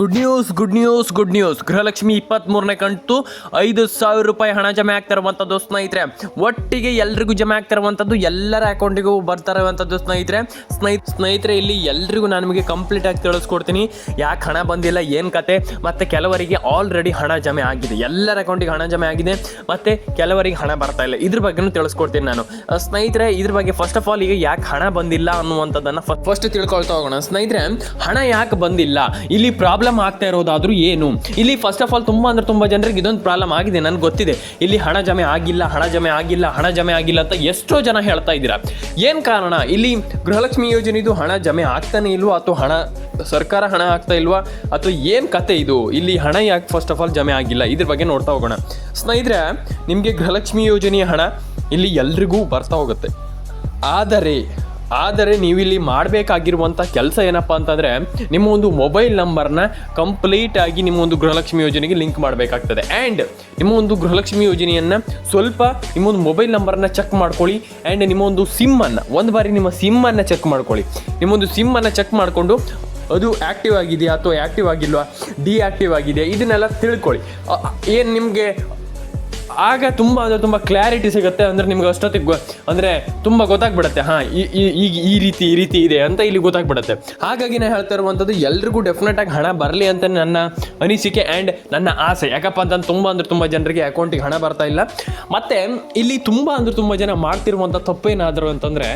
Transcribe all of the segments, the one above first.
Good news good news good news Gruhalakshmi ಇಪ್ಪತ್ತ್ಮೂರನೇ ಕಂತು ಐದು ಸಾವಿರ ರೂಪಾಯಿ ಹಣ ಜಮೆ ಆಗ್ತಿರುವಂಥದ್ದು ಸ್ನೇಹಿತರೆ. ಒಟ್ಟಿಗೆ ಎಲ್ರಿಗೂ ಜಮೆ ಆಗ್ತಿರುವಂಥದ್ದು ಎಲ್ಲರ ಅಕೌಂಟಿಗೂ ಬರ್ತಿರುವಂಥದ್ದು ಸ್ನೇಹಿತರೆ. ಸ್ನೇಹಿ, ಸ್ನೇಹಿತರೆ, ಇಲ್ಲಿ ಎಲ್ರಿಗೂ ನಾನು ನಿಮಗೆ ಕಂಪ್ಲೀಟ್ ಆಗಿ ತಿಳಿಸ್ಕೊಡ್ತೀನಿ. ಯಾಕೆ ಹಣ ಬಂದಿಲ್ಲ, ಏನು ಕತೆ? ಮತ್ತು ಕೆಲವರಿಗೆ ಆಲ್ರೆಡಿ ಹಣ ಜಮೆ ಆಗಿದೆ. ಎಲ್ಲರ ಅಕೌಂಟಿಗೆ ಹಣ ಜಮೆ ಆಗಿದೆ. ಮತ್ತು ಕೆಲವರಿಗೆ ಹಣ ಬರ್ತಾ ಇಲ್ಲ. ಇದ್ರ ಬಗ್ಗೆನೂ ತಿಳಿಸ್ಕೊಡ್ತೀನಿ ನಾನು. ಸ್ನೇಹಿತರೆ, ಇದ್ರ ಬಗ್ಗೆ ಫಸ್ಟ್ ಆಫ್ ಆಲ್ ಈಗ ಯಾಕೆ ಹಣ ಬಂದಿಲ್ಲ ಅನ್ನುವಂಥದ್ದನ್ನು ಫಸ್ಟ್ ತಿಳ್ಕೊಳ್ತಾ ಹೋಗೋಣ. ಸ್ನೇಹಿತರೆ, ಹಣ ಯಾಕೆ ಬಂದಿಲ್ಲ? ಇಲ್ಲಿ ಪ್ರಾಬ್ಲಮ್ ಆಗ್ತಾ ಇರೋದಾದ್ರೂ ಏನು? ಇಲ್ಲಿ ಫಸ್ಟ್ ಆಫ್ ಆಲ್ ತುಂಬ ಅಂದ್ರೆ ತುಂಬ ಜನರಿಗೆ ಇದೊಂದು ಪ್ರಾಬ್ಲಮ್ ಆಗಿದೆ, ನನಗೆ ಗೊತ್ತಿದೆ. ಇಲ್ಲಿ ಹಣ ಜಮೆ ಆಗಿಲ್ಲ, ಹಣ ಜಮೆ ಆಗಿಲ್ಲ, ಹಣ ಜಮೆ ಆಗಿಲ್ಲ ಅಂತ ಎಷ್ಟೋ ಜನ ಹೇಳ್ತಾ ಇದ್ದೀರಾ. ಏನು ಕಾರಣ? ಇಲ್ಲಿ ಗೃಹಲಕ್ಷ್ಮಿ ಯೋಜನೆದು ಹಣ ಜಮೆ ಆಗ್ತಾನೆ ಇಲ್ವಾ? ಅಥವಾ ಹಣ, ಸರ್ಕಾರ ಹಣ ಆಗ್ತಾ ಇಲ್ವಾ? ಅಥವಾ ಏನು ಕತೆ ಇದು? ಇಲ್ಲಿ ಹಣ ಯಾಕೆ ಫಸ್ಟ್ ಆಫ್ ಆಲ್ ಜಮೆ ಆಗಿಲ್ಲ? ಇದ್ರ ಬಗ್ಗೆ ನೋಡ್ತಾ ಹೋಗೋಣ. ಸ್ನೇಹಿತರೆ, ನಿಮಗೆ ಗೃಹಲಕ್ಷ್ಮಿ ಯೋಜನೆಯ ಹಣ ಇಲ್ಲಿ ಎಲ್ರಿಗೂ ಬರ್ತಾ ಹೋಗುತ್ತೆ. ಆದರೆ ಆದರೆ ನೀವಿಲ್ಲಿ ಮಾಡಬೇಕಾಗಿರುವಂಥ ಕೆಲಸ ಏನಪ್ಪ ಅಂತಂದರೆ ನಿಮ್ಮ ಒಂದು ಮೊಬೈಲ್ ನಂಬರ್ನ ಕಂಪ್ಲೀಟ್ ಆಗಿ ನಿಮ್ಮ ಒಂದು ಗೃಹಲಕ್ಷ್ಮಿ ಯೋಜನೆಗೆ ಲಿಂಕ್ ಮಾಡಬೇಕಾಗ್ತದೆ. ಆ್ಯಂಡ್ ನಿಮ್ಮ ಒಂದು ಗೃಹಲಕ್ಷ್ಮಿ ಯೋಜನೆಯನ್ನು ಸ್ವಲ್ಪ ನಿಮ್ಮ ಒಂದು ಮೊಬೈಲ್ ನಂಬರ್ನ ಚೆಕ್ ಮಾಡ್ಕೊಳ್ಳಿ. ಆ್ಯಂಡ್ ನಿಮ್ಮ ಒಂದು ಸಿಮ್ಮನ್ನು ಒಂದು ಬಾರಿ ನಿಮ್ಮ ಸಿಮ್ಮನ್ನು ಚೆಕ್ ಮಾಡ್ಕೊಳ್ಳಿ. ನಿಮ್ಮೊಂದು ಸಿಮ್ಮನ್ನು ಚೆಕ್ ಮಾಡಿಕೊಂಡು ಅದು ಆ್ಯಕ್ಟಿವ್ ಆಗಿದೆಯಾ ಅಥವಾ ಆ್ಯಕ್ಟಿವ್ ಆಗಿಲ್ವಾ? ಡಿಆಕ್ಟಿವ್ ಆಗಿದೆಯಾ ಇದನ್ನೆಲ್ಲ ತಿಳ್ಕೊಳ್ಳಿ. ಏನು ನಿಮಗೆ ಆಗ ತುಂಬ ಅಂದರೆ ತುಂಬ ಕ್ಲಾರಿಟಿ ಸಿಗುತ್ತೆ ಅಂದರೆ ನಿಮ್ಗೆ ಅಷ್ಟೊತ್ತಿಗೆ ಅಂದರೆ ತುಂಬ ಗೊತ್ತಾಗ್ಬಿಡುತ್ತೆ. ಹಾಂ ಈಗ ಈ ರೀತಿ ಈ ರೀತಿ ಇದೆ ಅಂತ ಇಲ್ಲಿ ಗೊತ್ತಾಗ್ಬಿಡುತ್ತೆ. ಹಾಗಾಗಿ ನಾನು ಹೇಳ್ತಾ ಇರುವಂಥದ್ದು ಎಲ್ರಿಗೂ ಡೆಫಿನೆಟಾಗಿ ಹಣ ಬರಲಿ ಅಂತ ನನ್ನ ಅನಿಸಿಕೆ ಆ್ಯಂಡ್ ನನ್ನ ಆಸೆ. ಯಾಕಪ್ಪ ಅಂತಂದು ತುಂಬ ಅಂದರೆ ತುಂಬ ಜನರಿಗೆ ಅಕೌಂಟಿಗೆ ಹಣ ಬರ್ತಾ ಇಲ್ಲ. ಮತ್ತು ಇಲ್ಲಿ ತುಂಬ ಅಂದರೆ ತುಂಬ ಜನ ಮಾಡ್ತಿರುವಂಥ ತಪ್ಪೇನಾದರೂ ಅಂತಂದರೆ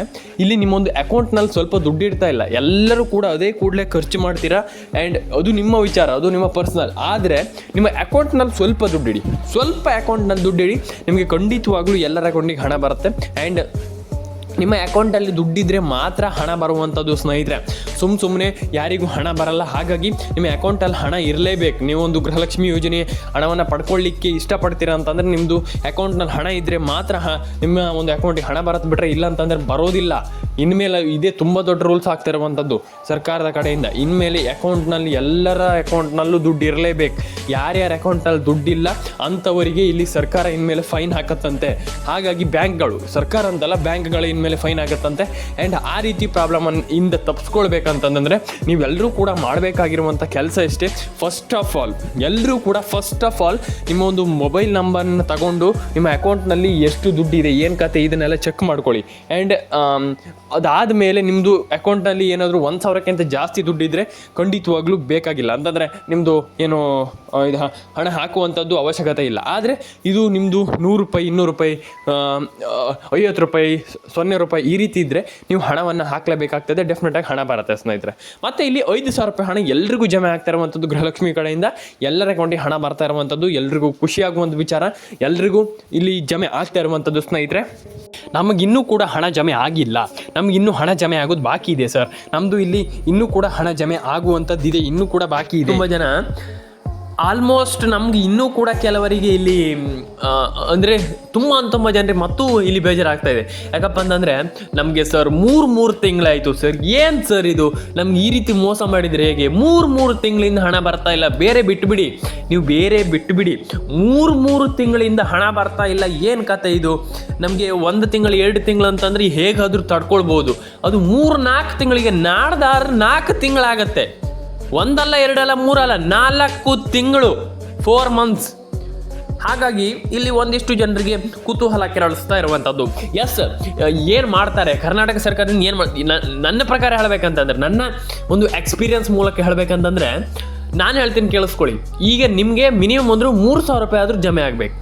ಇಲ್ಲಿ ನಿಮ್ಮೊಂದು ಅಕೌಂಟ್ನಲ್ಲಿ ಸ್ವಲ್ಪ ದುಡ್ಡು ಇಡ್ತಾ ಇಲ್ಲ. ಎಲ್ಲರೂ ಕೂಡ ಅದೇ ಕೂಡಲೇ ಖರ್ಚು ಮಾಡ್ತೀರಾ ಆ್ಯಂಡ್ ಅದು ನಿಮ್ಮ ವಿಚಾರ, ಅದು ನಿಮ್ಮ ಪರ್ಸ್ನಲ್ ಆದರೆ ನಿಮ್ಮ ಅಕೌಂಟ್ನಲ್ಲಿ ಸ್ವಲ್ಪ ದುಡ್ಡಿಡಿ ಸ್ವಲ್ಪ ಅಕೌಂಟ್ನಲ್ಲಿ ದುಡ್ಡಿಡಿ ನಿಮಗೆ ಖಂಡಿತವಾಗ್ಲೂ ಎಲ್ಲರ ಅಕೌಂಟಿಗೆ ಹಣ ಬರುತ್ತೆ. ಆ್ಯಂಡ್ ನಿಮ್ಮ ಅಕೌಂಟಲ್ಲಿ ದುಡ್ಡಿದ್ರೆ ಮಾತ್ರ ಹಣ ಬರುವಂಥದ್ದು ಸ್ನೇಹಿತರೆ. ಸುಮ್ಮ ಸುಮ್ಮನೆ ಯಾರಿಗೂ ಹಣ ಬರಲ್ಲ. ಹಾಗಾಗಿ ನಿಮ್ಮ ಅಕೌಂಟಲ್ಲಿ ಹಣ ಇರಲೇಬೇಕು. ನೀವೊಂದು ಗೃಹಲಕ್ಷ್ಮಿ ಯೋಜನೆ ಹಣವನ್ನು ಪಡ್ಕೊಳ್ಳಿಕ್ಕೆ ಇಷ್ಟಪಡ್ತೀರಾ ಅಂತಂದರೆ ನಿಮ್ಮದು ಅಕೌಂಟ್ನಲ್ಲಿ ಹಣ ಇದ್ದರೆ ಮಾತ್ರ ನಿಮ್ಮ ಒಂದು ಅಕೌಂಟಿಗೆ ಹಣ ಬರತ್ತೆ ಬಿಟ್ಟರೆ ಇಲ್ಲ ಅಂತಂದರೆ ಬರೋದಿಲ್ಲ. ಇನ್ಮೇಲೆ ಇದೇ ತುಂಬ ದೊಡ್ಡ ರೂಲ್ಸ್ ಆಗ್ತಿರುವಂಥದ್ದು ಸರ್ಕಾರದ ಕಡೆಯಿಂದ. ಇನ್ಮೇಲೆ ಅಕೌಂಟ್ನಲ್ಲಿ ಎಲ್ಲರ ಅಕೌಂಟ್ನಲ್ಲೂ ದುಡ್ಡು ಇರಲೇಬೇಕು. ಯಾರ್ಯಾರ ಅಕೌಂಟ್ನಲ್ಲಿ ದುಡ್ಡಿಲ್ಲ ಅಂಥವರಿಗೆ ಇಲ್ಲಿ ಸರ್ಕಾರ ಇನ್ಮೇಲೆ ಫೈನ್ ಹಾಕತ್ತಂತೆ. ಹಾಗಾಗಿ ಬ್ಯಾಂಕ್ಗಳು, ಸರ್ಕಾರ ಅಂತಲ್ಲ, ಬ್ಯಾಂಕ್ಗಳು ಇನ್ಮೇಲೆ ಫೈನ್ ಆಗುತ್ತಂತೆ. ಆ್ಯಂಡ್ ಆ ರೀತಿ ಪ್ರಾಬ್ಲಮ್ ಇಂದ ತಪ್ಪಿಸ್ಕೊಳ್ಬೇಕಂತಂದರೆ ನೀವೆಲ್ಲರೂ ಕೂಡ ಮಾಡಬೇಕಾಗಿರುವಂಥ ಕೆಲಸ ಇಷ್ಟೇ. ಫಸ್ಟ್ ಆಫ್ ಆಲ್ ಎಲ್ಲರೂ ಕೂಡ ಫಸ್ಟ್ ಆಫ್ ಆಲ್ ನಿಮ್ಮ ಒಂದು ಮೊಬೈಲ್ ನಂಬರ್ನ ತಗೊಂಡು ನಿಮ್ಮ ಅಕೌಂಟ್ನಲ್ಲಿ ಎಷ್ಟು ದುಡ್ಡಿದೆ, ಏನು ಕತೆ ಇದನ್ನೆಲ್ಲ ಚೆಕ್ ಮಾಡ್ಕೊಳ್ಳಿ. ಆ್ಯಂಡ್ ಅದಾದ ಮೇಲೆ ನಿಮ್ಮದು ಅಕೌಂಟ್ನಲ್ಲಿ ಏನಾದರೂ ಒಂದು ಸಾವಿರಕ್ಕಿಂತ ಜಾಸ್ತಿ ದುಡ್ಡಿದ್ರೆ ಖಂಡಿತವಾಗ್ಲೂ ಬೇಕಾಗಿಲ್ಲ. ಅಂತಂದರೆ ನಿಮ್ಮದು ಏನು ಇದು ಹಣ ಹಾಕುವಂಥದ್ದು ಅವಶ್ಯಕತೆ ಇಲ್ಲ. ಆದರೆ ಇದು ನಿಮ್ಮದು ನೂರು ರೂಪಾಯಿ, ಇನ್ನೂರು ರೂಪಾಯಿ ಐವತ್ತು ರೂಪಾಯಿ, ಸೊನ್ನೆ ರೂಪಾಯಿ ಈ ರೀತಿ ಇದ್ದರೆ ನೀವು ಹಣವನ್ನು ಹಾಕಲೇಬೇಕಾಗ್ತದೆ. ಡೆಫಿನೆಟಾಗಿ ಹಣ ಬರುತ್ತೆ ಸ್ನೇಹಿತರೆ. ಮತ್ತು ಇಲ್ಲಿ ಐದು ಸಾವಿರ ರೂಪಾಯಿ ಹಣ ಎಲ್ರಿಗೂ ಜಮೆ ಆಗ್ತಾ ಇರುವಂಥದ್ದು ಗೃಹಲಕ್ಷ್ಮಿ ಕಡೆಯಿಂದ. ಎಲ್ಲರ ಅಕೌಂಟಿಗೆ ಹಣ ಬರ್ತಾ ಇರುವಂಥದ್ದು, ಎಲ್ರಿಗೂ ಖುಷಿಯಾಗುವಂಥ ವಿಚಾರ. ಎಲ್ರಿಗೂ ಇಲ್ಲಿ ಜಮೆ ಆಗ್ತಾ ಇರುವಂಥದ್ದು ಸ್ನೇಹಿತರೆ. ನಮಗಿನ್ನೂ ಕೂಡ ಹಣ ಜಮೆ ಆಗಿಲ್ಲ. ನಮಗಿನ್ನೂ ಹಣ ಜಮೆ ಆಗೋದು ಬಾಕಿ ಇದೆ, ಸರ್. ನಮ್ಮದು ಇಲ್ಲಿ ಇನ್ನೂ ಕೂಡ ಹಣ ಜಮೆ ಆಗುವಂಥದ್ದಿದೆ, ಇನ್ನೂ ಕೂಡ ಬಾಕಿ ಇದೆ. ತುಂಬ ಜನ ಆಲ್ಮೋಸ್ಟ್ ನಮ್ಗೆ ಇನ್ನೂ ಕೂಡ ಕೆಲವರಿಗೆ ಇಲ್ಲಿ ಅಂದರೆ ತುಂಬ ತುಂಬ ಜನರಿಗೆ ಮತ್ತೂ ಇಲ್ಲಿ ಬೇಜಾರಾಗ್ತಾ ಇದೆ. ಯಾಕಪ್ಪ ಅಂತಂದರೆ ನಮಗೆ ಸರ್ ಮೂರು ಮೂರು ತಿಂಗಳಾಯಿತು ಸರ್. ಏನು ಸರ್ ಇದು? ನಮ್ಗೆ ಈ ರೀತಿ ಮೋಸ ಮಾಡಿದರೆ ಹೇಗೆ? ಮೂರು ಮೂರು ತಿಂಗಳಿಂದ ಹಣ ಬರ್ತಾ ಇಲ್ಲ. ಬೇರೆ ಬಿಟ್ಟುಬಿಡಿ ನೀವು ಬೇರೆ ಬಿಟ್ಟುಬಿಡಿ ಮೂರು ಮೂರು ತಿಂಗಳಿಂದ ಹಣ ಬರ್ತಾ ಇಲ್ಲ. ಏನು ಕತೆ ಇದು? ನಮಗೆ ಒಂದು ತಿಂಗಳು, ಎರಡು ತಿಂಗಳು ಅಂತಂದ್ರೆ ಹೇಗಾದರೂ ತಡ್ಕೊಳ್ಬೋದು. ಅದು ಮೂರು ನಾಲ್ಕು ತಿಂಗಳಿಗೆ ನಾಡ್ದಾದ್ರೆ ನಾಲ್ಕು ತಿಂಗಳಾಗತ್ತೆ. ಒಂದಲ್ಲ, ಎರಡಲ್ಲ, ಮೂರಲ್ಲ, ನಾಲ್ಕು ತಿಂಗಳು ಫೋರ್ ಮಂತ್ಸ್ ಹಾಗಾಗಿ ಇಲ್ಲಿ ಒಂದಿಷ್ಟು ಜನರಿಗೆ ಕುತೂಹಲ ಕೆರಳಿಸ್ತಾ ಇರುವಂಥದ್ದು ಎಸ್ ಏನು ಮಾಡ್ತಾರೆ? ಕರ್ನಾಟಕ ಸರ್ಕಾರದಿಂದ ಏನು ಮಾಡಿ ನನ್ನ ಪ್ರಕಾರ ಹೇಳಬೇಕಂತಂದ್ರೆ, ನನ್ನ ಒಂದು ಎಕ್ಸ್ಪೀರಿಯನ್ಸ್ ಮೂಲಕ ಹೇಳಬೇಕಂತಂದ್ರೆ, ನಾನು ಹೇಳ್ತೀನಿ ಕೇಳಿಸ್ಕೊಳ್ಳಿ. ಈಗ ನಿಮಗೆ ಮಿನಿಮಮ್ ಅಂದರೂ ಮೂರು ಸಾವಿರ ರೂಪಾಯಿ ಆದರೂ ಜಮೆ ಆಗಬೇಕು.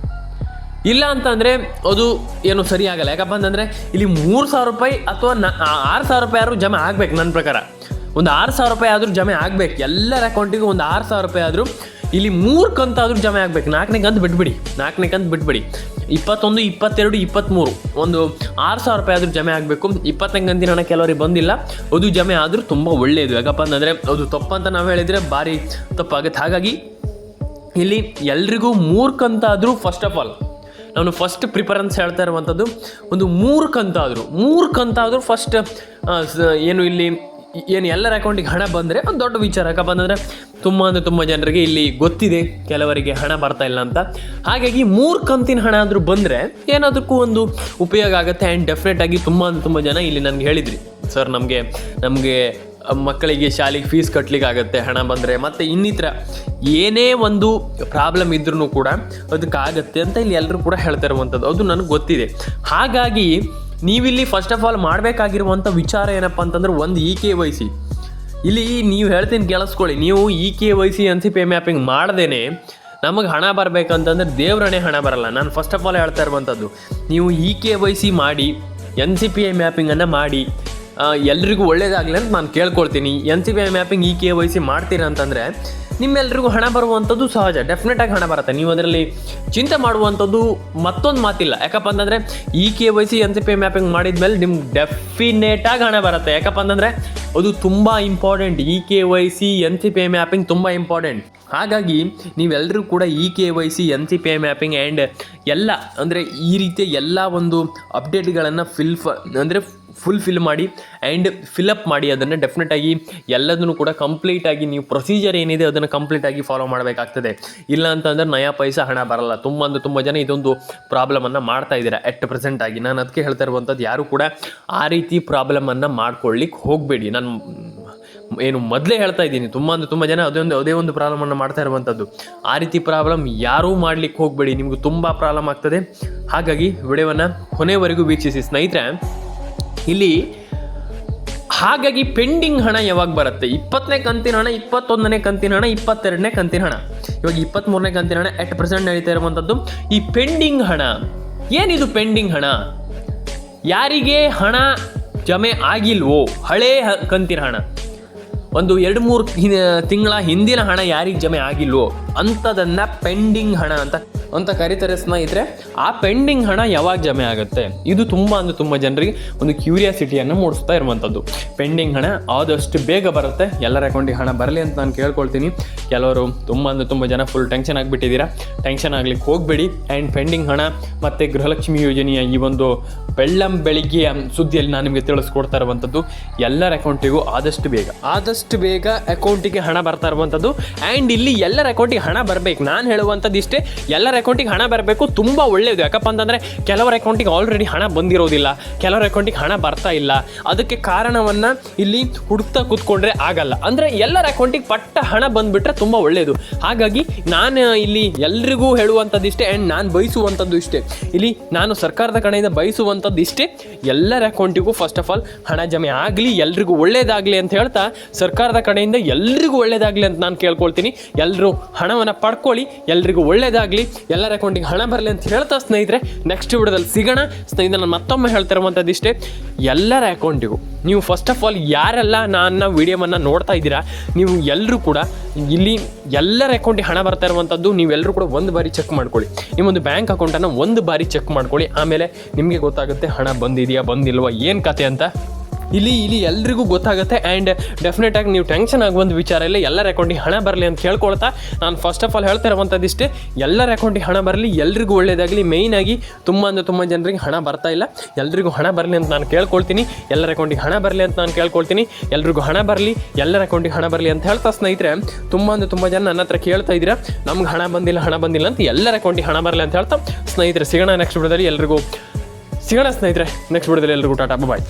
ಇಲ್ಲ ಅಂತಂದರೆ ಅದು ಏನು ಸರಿ ಆಗಲ್ಲ ಯಾಕಪ್ಪ ಅಂತಂದರೆ, ಇಲ್ಲಿ ಮೂರು ಸಾವಿರ ರೂಪಾಯಿ ಅಥವಾ ನ ಆರು ಸಾವಿರ ರೂಪಾಯಿ ಆದರೂ ಜಮೆ ಆಗಬೇಕು ನನ್ನ ಪ್ರಕಾರ. ಒಂದು ಆರು ಸಾವಿರ ರೂಪಾಯಿ ಆದರೂ ಜಮೆ ಆಗಬೇಕು. ಎಲ್ಲರ ಅಕೌಂಟಿಗೂ ಒಂದು ಆರು ಸಾವಿರ ರೂಪಾಯಿ ಆದರೂ ಇಲ್ಲಿ ಮೂರು ಕಂತಾದರೂ ಜಮೆ ಆಗಬೇಕು. ನಾಲ್ಕನೇ ಕಂತು ಬಿಟ್ಬಿಡಿ. ನಾಲ್ಕನೇ ಕಂತು ಬಿಟ್ಬಿಡಿ. ಇಪ್ಪತ್ತೊಂದು, ಇಪ್ಪತ್ತೆರಡು ಇಪ್ಪತ್ತ್ಮೂರು ಒಂದು ಆರು ಸಾವಿರ ರೂಪಾಯಿ ಆದರೂ ಜಮೆ ಆಗಬೇಕು. ಇಪ್ಪತ್ತನೇ ಕಂತಿನ ಹಣ ಕೆಲವರಿಗೆ ಬಂದಿಲ್ಲ. ಅದು ಜಮೆ ಆದರೂ ತುಂಬ ಒಳ್ಳೆಯದು ಯಾಕಪ್ಪ ಅಂತಂದರೆ ಅದು ತಪ್ಪಂತ ನಾವು ಹೇಳಿದರೆ ಭಾರಿ ತಪ್ಪಾಗುತ್ತೆ. ಹಾಗಾಗಿ ಇಲ್ಲಿ ಎಲ್ರಿಗೂ ಮೂರು ಕಂತಾದರೂ ಫಸ್ಟ್ ಆಫ್ ಆಲ್ ನಾನು ಫಸ್ಟ್ ಪ್ರಿಫರೆನ್ಸ್ ಹೇಳ್ತಾ ಇರುವಂಥದ್ದು ಒಂದು ಮೂರು ಕಂತಾದರೂ ಮೂರು ಕಂತಾದರೂ ಫಸ್ಟ್ ಏನು ಇಲ್ಲಿ ಏನು ಎಲ್ಲರ ಅಕೌಂಟಿಗೆ ಹಣ ಬಂದರೆ ಒಂದು ದೊಡ್ಡ ವಿಚಾರ. ಯಾಕಪ್ಪ ಅಂತಂದರೆ ತುಂಬ ಅಂದರೆ ತುಂಬ ಜನರಿಗೆ ಇಲ್ಲಿ ಗೊತ್ತಿದೆ, ಕೆಲವರಿಗೆ ಹಣ ಬರ್ತಾ ಇಲ್ಲ ಅಂತ. ಹಾಗಾಗಿ ಮೂರು ಕಂತಿನ ಹಣ ಆದರೂ ಬಂದರೆ ಏನಾದಕ್ಕೂ ಒಂದು ಉಪಯೋಗ ಆಗುತ್ತೆ ಆ್ಯಂಡ್ ಡೆಫಿನೆಟ್ ಆಗಿ ತುಂಬ ಅಂದರೆ ತುಂಬ ಜನ ಇಲ್ಲಿ ನನಗೆ ಹೇಳಿದ್ರಿ. ಸರ್ ನಮಗೆ ನಮಗೆ ಮಕ್ಕಳಿಗೆ ಶಾಲೆಗೆ ಫೀಸ್ ಕಟ್ಟಲಿಕ್ಕೆ ಆಗುತ್ತೆ, ಹಣ ಬಂದರೆ. ಮತ್ತು ಇನ್ನಿತರ ಏನೇ ಒಂದು ಪ್ರಾಬ್ಲಮ್ ಇದ್ರೂ ಕೂಡ ಅದಕ್ಕಾಗತ್ತೆ ಅಂತ ಇಲ್ಲಿ ಎಲ್ಲರೂ ಕೂಡ ಹೇಳ್ತಾ ಇರುವಂಥದ್ದು ಅದು ನನಗೆ ಗೊತ್ತಿದೆ. ಹಾಗಾಗಿ ನೀವಿಲ್ಲಿ ಫಸ್ಟ್ ಆಫ್ ಆಲ್ ಮಾಡಬೇಕಾಗಿರುವಂಥ ವಿಚಾರ ಏನಪ್ಪ ಅಂತಂದ್ರೆ ಒಂದು ಇ ಕೆ ವೈ ಸಿ ಇಲ್ಲಿ ನೀವು ಹೇಳ್ತೀನಿ ಕೇಳಿಸ್ಕೊಳ್ಳಿ, ನೀವು E K Y C N C P mapping ಮಾಡ್ದೇನೆ, ನಮಗೆ ಹಣ ಬರಬೇಕಂತಂದ್ರೆ ದೇವ್ರಣೆ ಹಣ ಬರಲ್ಲ. ನಾನು ಫಸ್ಟ್ ಆಫ್ ಆಲ್ ಹೇಳ್ತಾ ಇರುವಂಥದ್ದು ನೀವು ಇ ಕೆ ವೈ ಸಿ ಮಾಡಿ ಎನ್ ಸಿ ಪಿ ಐ ಮ್ಯಾಪಿಂಗನ್ನು ಮಾಡಿ ಎಲ್ರಿಗೂ ಒಳ್ಳೇದಾಗಲಿ ಅಂತ ನಾನು ಕೇಳ್ಕೊಳ್ತೀನಿ. N C P I mapping E K Y C ಮಾಡ್ತೀರಾ ಅಂತಂದರೆ ನಿಮ್ಮೆಲ್ರಿಗೂ ಹಣ ಬರುವಂಥದ್ದು ಸಹಜ. ಡೆಫಿನೆಟಾಗಿ ಹಣ ಬರುತ್ತೆ. ನೀವು ಅದರಲ್ಲಿ ಚಿಂತೆ ಮಾಡುವಂಥದ್ದು ಮತ್ತೊಂದು ಮಾತಿಲ್ಲ. ಯಾಕಪ್ಪ ಅಂತಂದರೆ E K Y C, N C P mapping ಮಾಡಿದ್ಮೇಲೆ ನಿಮ್ಗೆ ಡೆಫಿನೆಟಾಗಿ ಹಣ ಬರುತ್ತೆ. ಯಾಕಪ್ಪ ಅಂತಂದರೆ ಅದು ತುಂಬ important E K Y C, N C P mapping ತುಂಬ ಇಂಪಾರ್ಟೆಂಟ್ ಹಾಗಾಗಿ ನೀವೆಲ್ಲರೂ ಕೂಡ E K Y C, N C P I mapping and ಎಲ್ಲ ಅಂದರೆ ಈ ರೀತಿಯ ಎಲ್ಲ ಒಂದು ಅಪ್ಡೇಟ್ಗಳನ್ನು ಫಿಲ್ ಫ ಅಂದರೆ ಫುಲ್ ಫಿಲ್ ಮಾಡಿ ಆ್ಯಂಡ್ ಫಿಲಪ್ ಮಾಡಿ ಅದನ್ನು ಡೆಫಿನೆಟಾಗಿ ಎಲ್ಲದನ್ನು ಕೂಡ ಕಂಪ್ಲೀಟಾಗಿ ನೀವು ಪ್ರೊಸೀಜರ್ ಏನಿದೆ ಅದನ್ನು ಕಂಪ್ಲೀಟಾಗಿ ಫಾಲೋ ಮಾಡಬೇಕಾಗ್ತದೆ. ಇಲ್ಲ ಅಂತಂದರೆ ನಯಾ ಪೈಸಾ ಹಣ ಬರಲ್ಲ. ತುಂಬ ಅಂದರೆ ತುಂಬ ಜನ ಇದೊಂದು ಪ್ರಾಬ್ಲಮನ್ನು ಮಾಡ್ತಾ ಇದ್ದೀರಾ ಎಟ್ ಪ್ರೆಸೆಂಟ್ ಆಗಿ. ನಾನು ಅದಕ್ಕೆ ಹೇಳ್ತಾ ಇರುವಂಥದ್ದು ಯಾರು ಕೂಡ ಆ ರೀತಿ ಪ್ರಾಬ್ಲಮನ್ನು ಮಾಡ್ಕೊಳ್ಳಿಕ್ಕೆ ಹೋಗಬೇಡಿ. ನಾನು ಏನು ಮೊದಲೇ ಹೇಳ್ತಾ ಇದ್ದೀನಿ. ತುಂಬ ಅಂದರೆ ತುಂಬ ಜನ ಅದೇ ಒಂದು ಅದೇ ಒಂದು ಪ್ರಾಬ್ಲಮನ್ನು ಮಾಡ್ತಾ ಇರುವಂಥದ್ದು ಆ ರೀತಿ ಪ್ರಾಬ್ಲಮ್ ಯಾರೂ ಮಾಡ್ಲಿಕ್ಕೆ ಹೋಗಬೇಡಿ. ನಿಮಗೆ ತುಂಬ ಪ್ರಾಬ್ಲಮ್ ಆಗ್ತದೆ. ಹಾಗಾಗಿ ವಿಡಿಯೋವನ್ನು ಕೊನೆವರೆಗೂ ವೀಕ್ಷಿಸಿ. ಸ್ನೇಹಿತರೆ ಇಲ್ಲಿ ಹಾಗಾಗಿ ಪೆಂಡಿಂಗ್ ಹಣ ಯಾವಾಗ ಬರುತ್ತೆ? ಇಪ್ಪತ್ತನೇ ಕಂತಿನ ಹಣ, ಇಪ್ಪತ್ತೊಂದನೇ ಕಂತಿನ ಹಣ, ಇಪ್ಪತ್ತೆರಡನೇ ಕಂತಿನ ಹಣ. ಇವಾಗ ಇಪ್ಪತ್ತ್ಮೂರನೇ ಕಂತಿನ ಹಣ ಎಟ್ ಪ್ರೆಸೆಂಟ್ ನಡೀತಾ ಇರುವಂಥದ್ದು ಈ ಪೆಂಡಿಂಗ್ ಹಣ, ಏನಿದು ಪೆಂಡಿಂಗ್ ಹಣ? ಯಾರಿಗೆ ಹಣ ಜಮೆ ಆಗಿಲ್ವೋ, ಹಳೇ ಕಂತಿನ ಹಣ. ಒಂದು ಎರಡು ಮೂರು ತಿಂಗಳ ಹಿಂದಿನ ಹಣ ಯಾರಿಗೆ ಜಮೆ ಆಗಿಲ್ವೋ ಅಂಥದನ್ನು ಪೆಂಡಿಂಗ್ ಹಣ ಅಂತ ಅಂತ ಕರೀತಾರೆ ಸ್ನೇಹಿತರೆ, ಆ ಪೆಂಡಿಂಗ್ ಹಣ ಯಾವಾಗ ಜಮೆ ಆಗುತ್ತೆ? ಇದು ತುಂಬ ಅಂದರೆ ತುಂಬ ಜನರಿಗೆ ಒಂದು ಕ್ಯೂರಿಯಾಸಿಟಿಯನ್ನು ಮೂಡಿಸ್ತಾ ಇರುವಂಥದ್ದು. ಪೆಂಡಿಂಗ್ ಹಣ ಆದಷ್ಟು ಬೇಗ ಬರುತ್ತೆ. ಎಲ್ಲರ ಅಕೌಂಟಿಗೆ ಹಣ ಬರಲಿ ಅಂತ ನಾನು ಕೇಳ್ಕೊಳ್ತೀನಿ. ಕೆಲವರು ತುಂಬ ಅಂದರೆ ತುಂಬ ಜನ ಫುಲ್ ಟೆನ್ಷನ್ ಆಗಿಬಿಟ್ಟಿದ್ದೀರಾ? ಟೆನ್ಷನ್ ಆಗ್ಲಿಕ್ಕೆ ಹೋಗಬೇಡಿ. ಆ್ಯಂಡ್ ಪೆಂಡಿಂಗ್ ಹಣ ಮತ್ತು ಗೃಹಲಕ್ಷ್ಮಿ ಯೋಜನೆಯ ಈ ಒಂದು ಬೆಳ್ಳಂ ಬೆಳಿಗ್ಗೆಯ ಸುದ್ದಿಯಲ್ಲಿ ನಾನು ನಿಮಗೆ ತಿಳಿಸ್ಕೊಡ್ತಾ ಇರುವಂಥದ್ದು, ಎಲ್ಲರ ಅಕೌಂಟಿಗೂ ಆದಷ್ಟು ಬೇಗ. ಆದಷ್ಟು ಬೇಗ ಅಕೌಂಟಿಗೆ ಹಣ ಬರ್ತಾ ಇರುವಂಥದ್ದು. ಆ್ಯಂಡ್ ಇಲ್ಲಿ ಎಲ್ಲರ ಅಕೌಂಟಿಗೆ ಹಣ ಬರಬೇಕು. ನಾನು ಹೇಳುವಂಥದ್ದು ಇಷ್ಟೇ ಎಲ್ಲರ ಅಕೌಂಟಿಗೆ ಹಣ ಬರಬೇಕು, ತುಂಬ ಒಳ್ಳೆಯದು ಯಾಕಪ್ಪ ಅಂತಂದರೆ, ಕೆಲವರ ಅಕೌಂಟಿಗೆ ಆಲ್ರೆಡಿ ಹಣ ಬಂದಿರೋದಿಲ್ಲ. ಕೆಲವರ ಅಕೌಂಟಿಗೆ ಹಣ ಬರ್ತಾ ಇಲ್ಲ. ಅದಕ್ಕೆ ಕಾರಣವನ್ನು ಇಲ್ಲಿ ಹುಡುಕ್ತಾ ಕೂತ್ಕೊಂಡ್ರೆ ಆಗಲ್ಲ. ಅಂದರೆ ಎಲ್ಲರ ಅಕೌಂಟಿಗೆ ಪಟ್ಟ ಹಣ ಬಂದುಬಿಟ್ರೆ ತುಂಬ ಒಳ್ಳೆಯದು ಹಾಗಾಗಿ ನಾನು ಇಲ್ಲಿ ಎಲ್ರಿಗೂ ಹೇಳುವಂಥದ್ದು ಇಷ್ಟೇ ಆ್ಯಂಡ್ ನಾನು ಬಯಸುವಂಥದ್ದು ಇಷ್ಟೇ. ಇಲ್ಲಿ ನಾನು ಸರ್ಕಾರದ ಕಡೆಯಿಂದ ಬಯಸುವಂಥದ್ದು ಇಷ್ಟೇ, ಎಲ್ಲರ ಅಕೌಂಟಿಗೂ ಫಸ್ಟ್ ಆಫ್ ಆಲ್ ಹಣ ಜಮೆ ಆಗಲಿ, ಎಲ್ರಿಗೂ ಒಳ್ಳೇದಾಗಲಿ ಅಂತ ಹೇಳ್ತಾ, ಸರ್ಕಾರದ ಕಡೆಯಿಂದ ಎಲ್ರಿಗೂ ಒಳ್ಳೇದಾಗಲಿ ಅಂತ ನಾನು ಕೇಳ್ಕೊಳ್ತೀನಿ. ಎಲ್ಲರೂ ಹಣವನ್ನು ಪಡ್ಕೊಳ್ಳಿ, ಎಲ್ರಿಗೂ ಒಳ್ಳೇದಾಗಲಿ ಎಲ್ಲರ ಅಕೌಂಟಿಗೆ ಹಣ ಬರಲಿ ಅಂತ ಹೇಳ್ತಾ ಸ್ನೇಹಿತರೆ ನೆಕ್ಸ್ಟ್ ವಿಡಿಯೋದಲ್ಲಿ ಸಿಗೋಣ. ಸ್ನೇಹಿತರೆ, ನಾನು ಮತ್ತೊಮ್ಮೆ ಹೇಳ್ತಾ ಇರುವಂಥದ್ದು ಇಷ್ಟೇ ಎಲ್ಲರ ಅಕೌಂಟಿಗೂ ನೀವು ಫಸ್ಟ್ ಆಫ್ ಆಲ್ ಯಾರೆಲ್ಲ ನನ್ನ ವಿಡಿಯೋವನ್ನು ನೋಡ್ತಾ ಇದ್ದೀರಾ, ನೀವು ಎಲ್ಲರೂ ಕೂಡ ಇಲ್ಲಿ ಎಲ್ಲರ ಅಕೌಂಟಿಗೆ ಹಣ ಬರ್ತಾ ಇರುವಂಥದ್ದು ನೀವೆಲ್ಲರೂ ಕೂಡ ಒಂದು ಬಾರಿ ಚೆಕ್ ಮಾಡ್ಕೊಳ್ಳಿ. ನಿಮ್ಮೊಂದು ಬ್ಯಾಂಕ್ ಅಕೌಂಟನ್ನು ಒಂದು ಬಾರಿ ಚೆಕ್ ಮಾಡ್ಕೊಳ್ಳಿ. ಆಮೇಲೆ ನಿಮಗೆ ಗೊತ್ತಾಗುತ್ತೆ ಹಣ ಬಂದಿದೆಯಾ, ಬಂದಿಲ್ವ, ಏನು ಕತೆ ಅಂತ. ಇಲ್ಲಿ ಇಲ್ಲಿ ಎಲ್ರಿಗೂ ಗೊತ್ತಾಗುತ್ತೆ ಆ್ಯಂಡ್ ಡೆಫಿನೆಟ್ ಆಗಿ ನೀವು ಟೆನ್ಷನ್ ಆಗುವಂಥ ವಿಚಾರ ಇಲ್ಲ, ಎಲ್ಲರ ಅಕೌಂಟಿಗೆ ಹಣ ಬರಲಿ ಅಂತ ಕೇಳ್ಕೊಳ್ತಾ ನಾನು ಫಸ್ಟ್ ಆಫ್ ಆಲ್ ಹೇಳ್ತಾ ಇರುವಂಥದ್ದು ಇಷ್ಟೇ ಎಲ್ಲರ ಅಕೌಂಟಿಗೆ ಹಣ ಬರಲಿ, ಎಲ್ರಿಗೂ ಒಳ್ಳೇದಾಗಲಿ ಮೇಯ್ನ್ ಆಗಿ ತುಂಬ ಅಂದರೆ ತುಂಬ ಜನರಿಗೆ ಹಣ ಬರ್ತಾ ಇಲ್ಲ. ಎಲ್ರಿಗೂ ಹಣ ಬರಲಿ ಅಂತ ನಾನು ಕೇಳ್ಕೊಳ್ತೀನಿ, ಎಲ್ಲರ ಅಕೌಂಟಿಗೆ ಹಣ ಬರಲಿ ಅಂತ ನಾನು ಕೇಳ್ಕೊಳ್ತೀನಿ, ಎಲ್ರಿಗೂ ಹಣ ಬರಲಿ, ಎಲ್ಲರ ಅಕೌಂಟಿಗೆ ಹಣ ಬರಲಿ ಅಂತ ಹೇಳ್ತಾ ಸ್ನೇಹಿತರೆ, ತುಂಬ ಅಂದರೆ ತುಂಬ ಜನ ನನ್ನ ಹತ್ರ ಕೇಳ್ತಾ ಇದ್ದೀರಾ, ನಮ್ಗೆ ಹಣ ಬಂದಿಲ್ಲ ಹಣ ಬಂದಿಲ್ಲ ಅಂತ ಎಲ್ಲರ ಅಕೌಂಟಿಗೆ ಹಣ ಬರಲಿ ಅಂತ ಹೇಳ್ತಾ, ಸ್ನೇಹಿತರೆ ಸಿಗೋಣ ನೆಕ್ಸ್ಟ್ ಬಿಡೋದಲ್ಲಿ ಎಲ್ರಿಗೂ, ಸಿಗೋಣ ಸ್ನೇಹಿತರೆ ನೆಕ್ಸ್ಟ್ ಬಿಡೋದಲ್ಲಿ ಎಲ್ರಿಗೂ, ಟಾಟಾ ಬಾಯ್